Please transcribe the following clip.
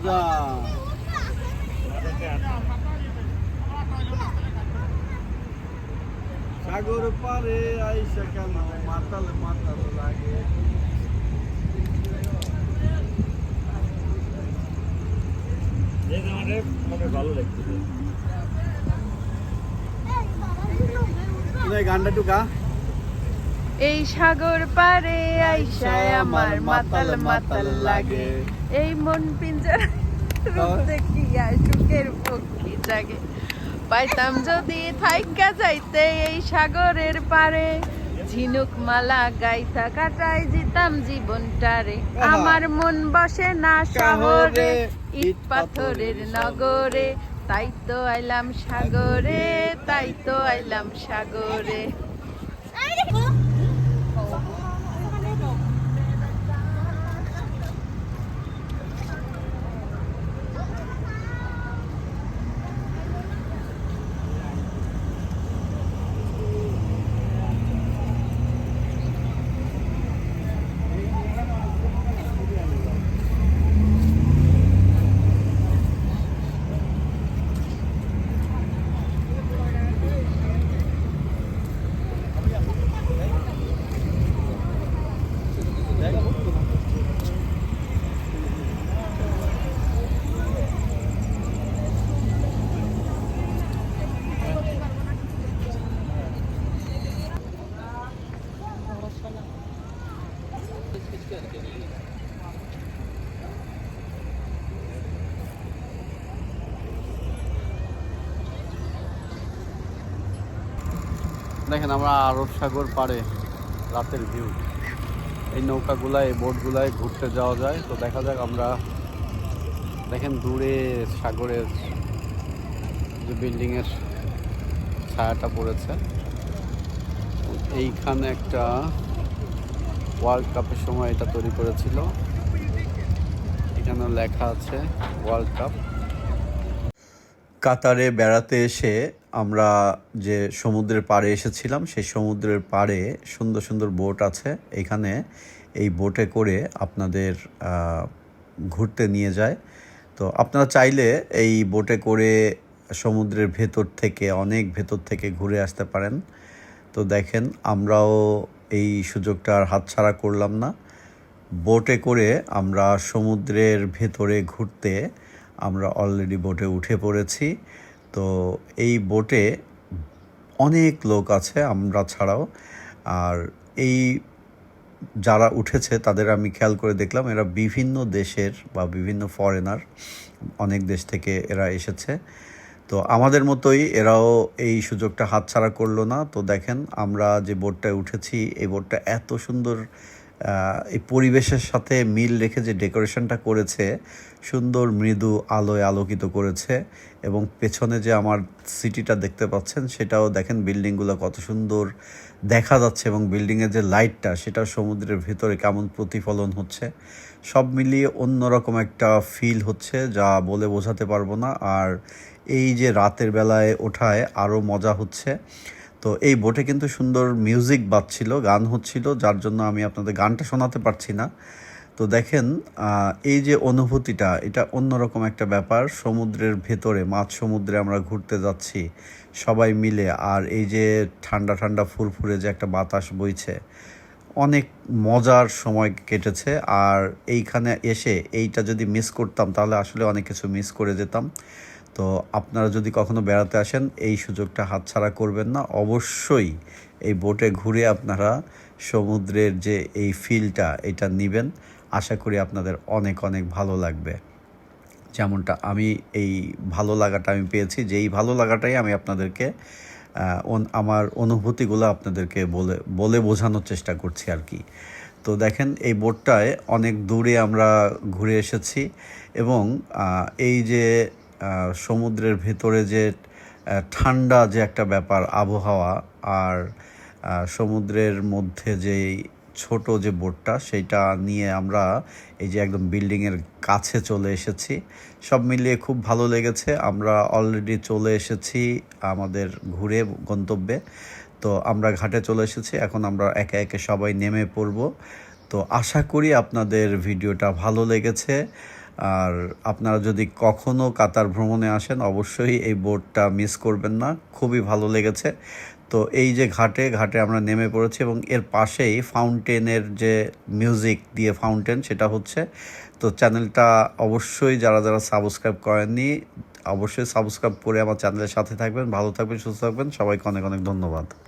মজা সাগর পারে আইসা কেন মাতাল মাতাল লাগে ভালো লাগছে এই গানটা টুকা এই সাগর পারে আইসায় আমার মাতাল মাতাল লাগে। এই মন পিঞ্জর দেখিয়া সুখের পক্ষী জাগে? পাইতাম যদি থাইকা যাইতে এই সাগরের পারে ঝিনুক মালা গাইতা কাটাই জিতাম জীবনটারে। আমার মন বসে না শহরে ইট পাথরের নগরে। তাই তো আইলাম সাগরে তাই তো আইলাম সাগরে। দেখেন আমরা আরব সাগর পাড়ে রাতের ভিউ। এই নৌকাগুলায়, বোটগুলায় ঘুরতে যাওয়া যায়। তো দেখা যাক আমরা, দেখেন দূরে সাগরের যে বিল্ডিংয়ের ছায়াটা পড়েছে। এইখানে একটা ওয়ার্ল্ড কাপের সময় এটা তৈরি করেছিল। এখানে লেখা আছে ওয়ার্ল্ড কাপ। কাতারে বেড়াতে এসে আমরা যে সমুদ্রের পাড়ে এসেছিলাম, সেই সমুদ্রের পাড়ে সুন্দর সুন্দর বোট আছে। এখানে এই বোটে করে আপনাদের ঘুরতে নিয়ে যায়। তো আপনারা চাইলে এই বোটে করে সমুদ্রের ভেতর থেকে, অনেক ভেতর থেকে ঘুরে আসতে পারেন। তো দেখেন, আমরাও এই সুযোগটা আর হাতছাড়া করলাম না। বোটে করে আমরা সমুদ্রের ভেতরে ঘুরতে আমরা অলরেডি বোটে উঠে পড়েছি। তো এই বোটে অনেক লোক আছে আমরা ছাড়াও। আর এই যারা উঠেছে, তাদের আমি খেয়াল করে দেখলাম, এরা বিভিন্ন দেশের বা বিভিন্ন ফরেনার অনেক দেশ থেকে এরা এসেছে। তো আমাদের মতোই এরাও এই সুযোগটা হাতছাড়া করল না। তো দেখেন, আমরা যে বোটটায় উঠেছি, এই বোটটা এত সুন্দর এই পরিবেশের সাথে মিল রেখে যে ডেকোরেশনটা করেছে, সুন্দর মৃদু আলোয় আলোকিত করেছে এবং পেছনে যে আমার সিটিটা দেখতে পাচ্ছেন, সেটাও দেখেন বিল্ডিংগুলো কত সুন্দর দেখা যাচ্ছে এবং বিল্ডিংয়ের যে লাইটটা সেটা সমুদ্রের ভেতরে কেমন প্রতিফলন হচ্ছে। সব মিলিয়ে অন্যরকম একটা ফিল হচ্ছে যা বলে বোঝাতে পারব না। আর এই যে রাতের বেলায় ওঠায় আরও মজা হচ্ছে। তো এই বোটে কিন্তু সুন্দর মিউজিক বাজছিল, গান হচ্ছিল, যার জন্য আমি আপনাদের গানটা শোনাতে পারছি না। তো দেখেন এই যে অনুভূতিটা, এটা অন্যরকম একটা ব্যাপার। সমুদ্রের ভেতরে মাছ সমুদ্রে আমরা ঘুরতে যাচ্ছি সবাই মিলে, আর এই যে ঠান্ডা ঠান্ডা ফুরফুরে যে একটা বাতাস বইছে, অনেক মজার সময় কেটেছে। আর এইখানে এসে এইটা যদি মিস করতাম, তাহলে আসলে অনেক কিছু মিস করে যেতাম। তো আপনারা যদি কখনো বেড়াতে আসেন, এই সুযোগটা হাতছাড়া করবেন না। অবশ্যই এই বোটে ঘুরে আপনারা সমুদ্রের যে এই ফিলটা, এটা নেবেন। আশা করি আপনাদের অনেক অনেক ভালো লাগবে। যেমনটা আমি এই ভালো লাগাটা আমি পেয়েছি, যেই ভালো লাগাটাই আমি আপনাদেরকে আমার অনুভূতিগুলো আপনাদেরকে বলে বলে বোঝানোর চেষ্টা করছি আর কি। তো দেখেন, এই বোটটায় অনেক দূরে আমরা ঘুরে এসেছি এবং এই যে সমুদ্রের ভেতরে যে ঠান্ডা যে একটা ব্যাপার, আবহাওয়া, আর সমুদ্রের মধ্যে যেই ছোট যে বোটটা, সেইটা নিয়ে আমরা এই যে একদম বিল্ডিংয়ের কাছে চলে এসেছি। সব মিলিয়ে খুব ভালো লেগেছে। আমরা অলরেডি চলে এসেছি আমাদের ঘুরে গন্তব্যে। তো আমরা ঘাটে চলে এসেছি। এখন আমরা একে একে সবাই নেমে পড়ব। তো আশা করি আপনাদের ভিডিওটা ভালো লেগেছে। আর আপনারা যদি কখনো কাতার ভ্রমণে আসেন, অবশ্যই এই বোটটা মিস করবেন না। খুবই ভালো লেগেছে। তো এই যে ঘাটে ঘাটে আমরা নেমে পড়েছি এবং এর পাশেই ফাউন্টেনের যে মিউজিক দিয়ে ফাউন্টেন, সেটা হচ্ছে। তো চ্যানেলটা অবশ্যই যারা যারা সাবস্ক্রাইব করেননি, অবশ্যই সাবস্ক্রাইব করে আমার চ্যানেলের সাথে থাকবেন। ভালো থাকবেন, সুস্থ থাকবেন। সবাইকে অনেক অনেক ধন্যবাদ।